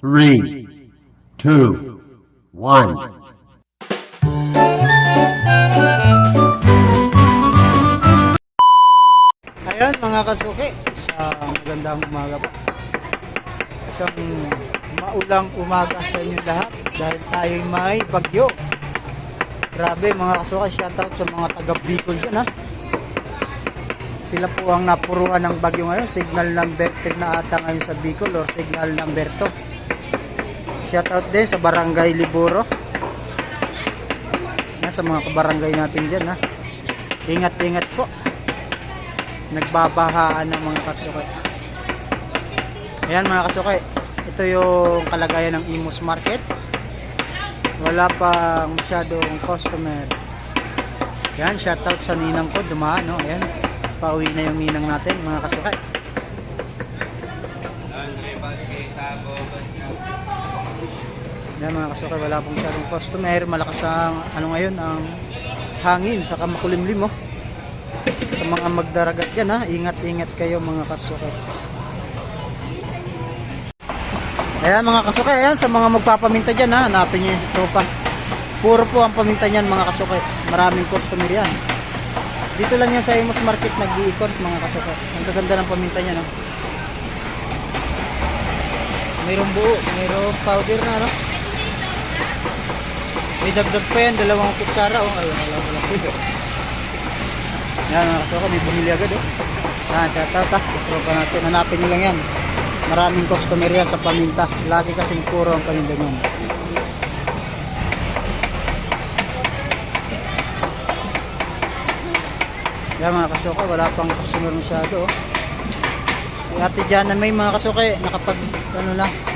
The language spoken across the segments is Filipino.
three, two, one. Ayan mga kasuki, sa magandang umaga po. Isang maulang umaga sa inyo lahat dahil tayo may bagyo. Grabe mga kasuki, shoutout sa mga taga Bicol dyan ha. Sila po ang napuruan ng bagyo ngayon, signal number 3 na ata ngayon sa Bicol or signal number 2. Shoutout din sa Barangay Liburo. Yan, sa mga kabarangay natin dyan ha. Ingat-ingat po nagbabahaan ng mga kasukay. Ayan mga kasukay, ito yung kalagayan ng Imus Market. Wala pang masyadong customer. Ayan, shoutout sa ninang ko, dumaan, no? Ayan, pauwi na yung ninang natin, mga kasukay. Ayan mga kasukay, wala pang masyadong customer. Malakas ang, ano ngayon, ang hangin, saka makulimlim, oh. Sa mga magdaragat dyan ha. Ingat-ingat kayo mga kasukay ayan mga kasukay ayan sa mga magpapaminta dyan ha. Hanapin nyo yung tropa. Puro po ang paminta nyan mga kasukay maraming customer yan. Dito lang yan sa Imus Market nag-iikot mga kasukay ang gaganda ng paminta nyan no? mayroong buo mayroong powder na no may dagdag pa yan dalawang kutsara oh ayun wala wala yan mga kasuka, may bumili agad oh. Yan, shoutout ha. Sa tropa natin. Hanapin nyo lang yan. Maraming customer yan sa paminta. Lagi kasing puro ang paninda nyan. Yan mga kasuka, wala pang customer masyado oh. Si ate Jana may mga kasuka eh, nakapag ano na.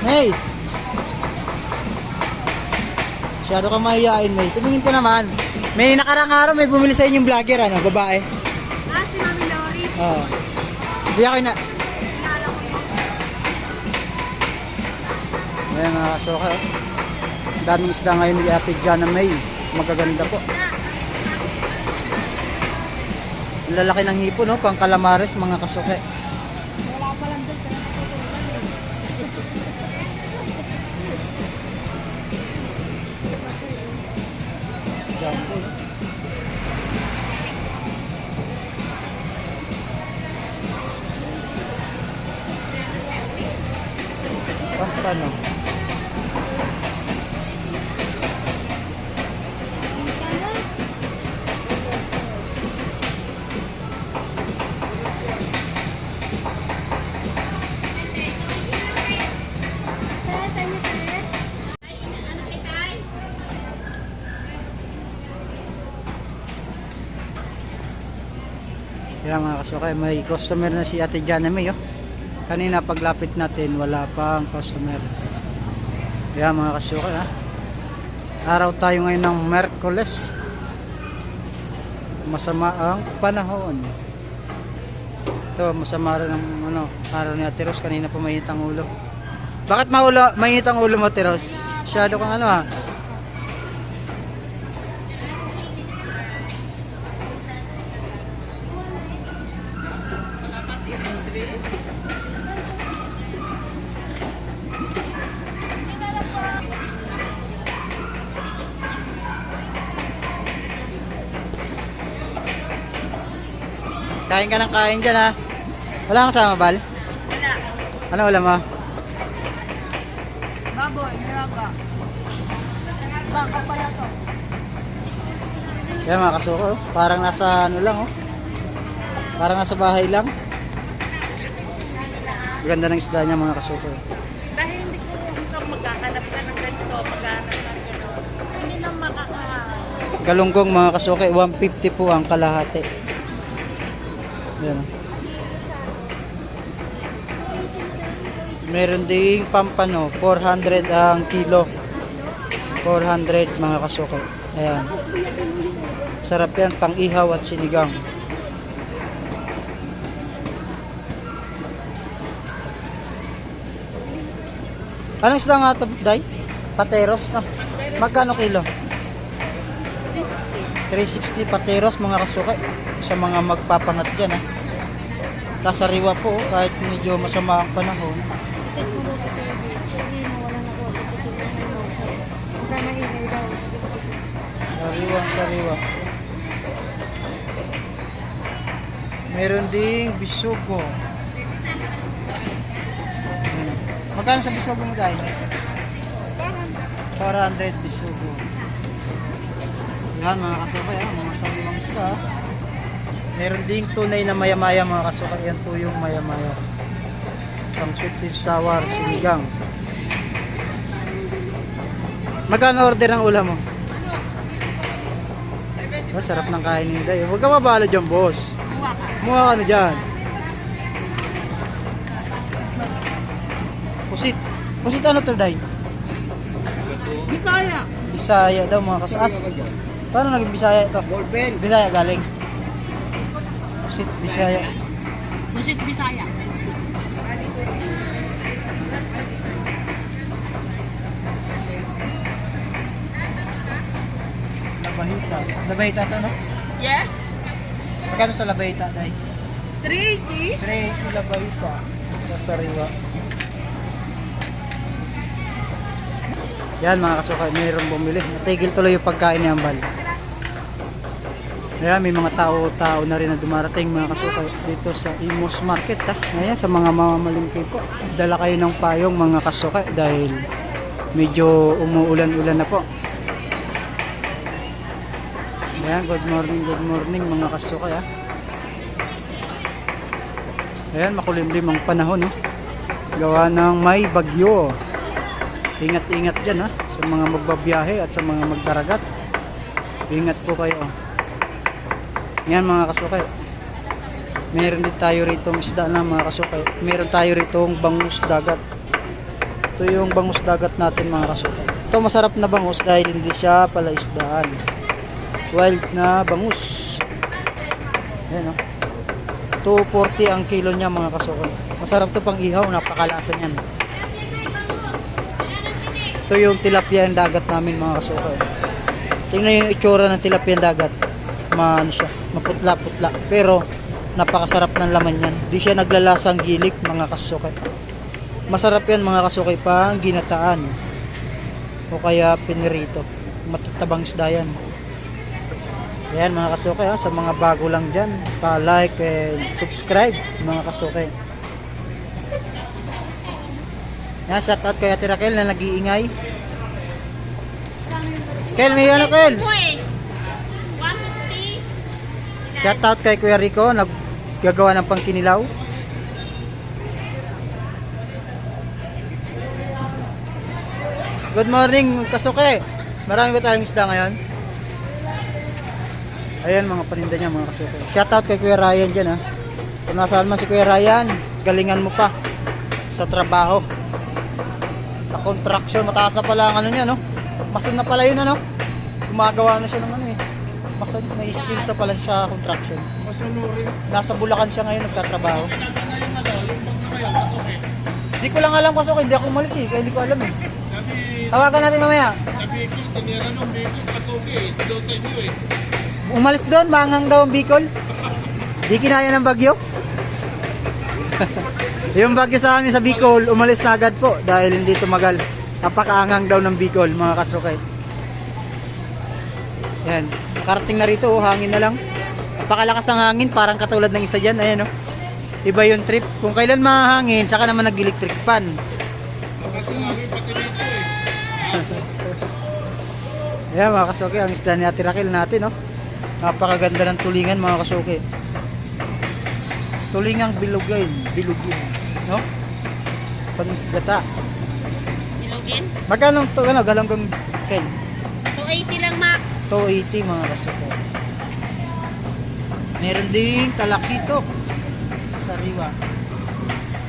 Hey! Masyado ka mahihain, May. Tumingin ka naman. May nakarang araw may bumili sa inyong vlogger, ano, babae. Ah, si Mami Lori. Oo. Hindi ako na... Ayan mga kasoka. oh. Ang daming isda ngayon ni Ate Jana May. Magaganda po. Ang lalaki ng hipo, no? Pang calamares, mga kasuke. Pampano. Kaya mga kasukay, may customer na si Ate Jana May. Oh. Kanina paglapit natin, wala pang customer. Kaya mga kasukay, ha? araw tayo ngayon ng Merkules. Masama ang panahon. Ito, masama rin ang ano, araw ni Ate Rose. Kanina pa mainit ang ulo. Bakit maulo, mainit ang ulo mo, Ate Rose? Masyado kang ano ha? Kain ka ng kain dyan ha. Wala kang kasama, Bal? Wala. Ano wala mo? Baboy, niraga. Baka pala to. Kaya mga kasuko, oh. parang nasa ano lang oh. Parang nasa bahay lang. Ganda ng isda niya mga kasuko. Dahil hindi ko kung magkakanap ka ng ganito, magkakanap ka ng ganito. Hindi na makakahanap. Galunggong mga kasuke, 150 po ang kalahati. Yan. Meron ding pampano, 400 ang kilo. 400 mga kasuke. Ayan. Sarap yan, pang ihaw at sinigang. Anong isda nga ito, Day? Pateros, no? Magkano kilo? 360 pateros mga kasuke sa mga magpapangat dyan ha. kasariwa po kahit medyo masama ang panahon. Sariwa, sariwa. Meron ding bisugo. Magkano sa bisugo mo tayo? 400 bisugo. Yan mga kasukay, ah, mga sariwang isda. ah. Meron ding tunay na maya-maya mga kasukay. Yan po yung maya-maya. Pang sweet and sour, sinigang. Magkano order ang ulam mo? Oh, sarap ng kain ni Day. Huwag ka mabalo dyan, boss. Mukha ka na dyan. Pusit. Pusit ano to, Day? Bisaya. Bisaya daw, mga kasas. Paano naging Bisaya ito? Ballpen. Bisaya galing. Pusit, Bisaya. Busit Bisaya. Labahita. Labahita to, no? Yes. Magkano sa labahita, Day? 380. 380 labahita. Sa sariwa. Yan mga kasukay, mayroong bumili. Natigil tuloy yung pagkain ni Ambal. Ayan, may mga tao-tao na rin na dumarating mga kasukay dito sa Imos Market. Ha? Ayan, sa mga mamamalingki po. Dala kayo ng payong mga kasukay dahil medyo umuulan-ulan na po. Ayan, good morning, good morning mga kasukay ha. Ayan, makulimlim ang panahon, no? Gawa ng may bagyo. Ingat-ingat dyan, ha? Sa mga magbabiyahe at sa mga magdaragat. Ingat po kayo. Yan, mga kasukay. Meron din tayo rito isda na mga kasukay. Meron tayo rito bangus dagat. Ito yung bangus dagat natin, mga kasukay. Ito masarap na bangus dahil hindi siya pala isdaan. Wild na bangus. Ayan, no? 240 ang kilo niya mga kasukay. Masarap to pang ihaw, napakalasa niyan. Ito yung tilapia ng dagat namin mga kasukay. Tingnan yung itsura ng tilapia ng dagat. Maano siya, maputla-putla. Pero napakasarap ng laman niyan. Di siya naglalasang gilik mga kasukay. Masarap yan mga kasukay pang ginataan. O kaya pinirito. Matatabang isda yan. Ayan mga kasukay ha, sa mga bago lang dyan, pa-like and subscribe mga kasukay. Yan, shout out kay Ate Raquel na nag-iingay. Kel, may ano Kel? Uy. 150. Shout out kay Kuya Rico, naggagawa ng pangkinilaw. Good morning, kasuke. Marami ba tayong isda ngayon? Ayan mga paninda niya mga kasuke. Shout out kay Kuya Ryan dyan ha. Kung nasaan man si Kuya Ryan, galingan mo pa sa trabaho. Sa construction, mataas na pala ang ano niya no. Masin na pala yun ano. Gumagawa na siya ng ano eh. Mas may skills na pala siya sa construction. Nasa Bulacan siya ngayon nagtatrabaho. Hindi ko lang alam kasi hindi ako umalis eh. Kaya hindi ko alam eh. Tawagan natin mamaya. Umalis doon, maangang daw ang Bicol. Di kinaya ng bagyo. yung bagyo sa amin sa Bicol, umalis na agad po dahil hindi tumagal. Napakaangang daw ng Bicol, mga kasukay. Yan. Karating na rito, oh, hangin na lang. Napakalakas ng hangin, parang katulad ng isa dyan. Ayan, oh. Iba yung trip. Kung kailan mahangin, saka naman nag-electric fan. Ayan mga kasuki, ang isda ni Ate Raquel natin, no? Napakaganda ng tulingan mga kasuki. Tulingang bilugin, bilugin, no? Pangata. Ilogin. Magkano to, ano, galanggang ken? 280 lang, Mac. 280 mga kasuki. Meron ding talakitok. Sariwa.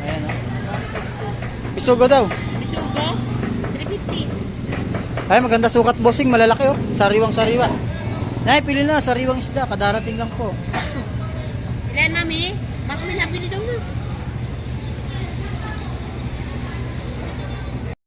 Ayan, no? Isugo daw. Bisugo. 350. Ay, maganda sukat bossing, malalaki oh. Sariwang sariwa. Nay, pili na, sariwang isda, kadarating lang po. Ilan, mami? Baka may nabili daw na.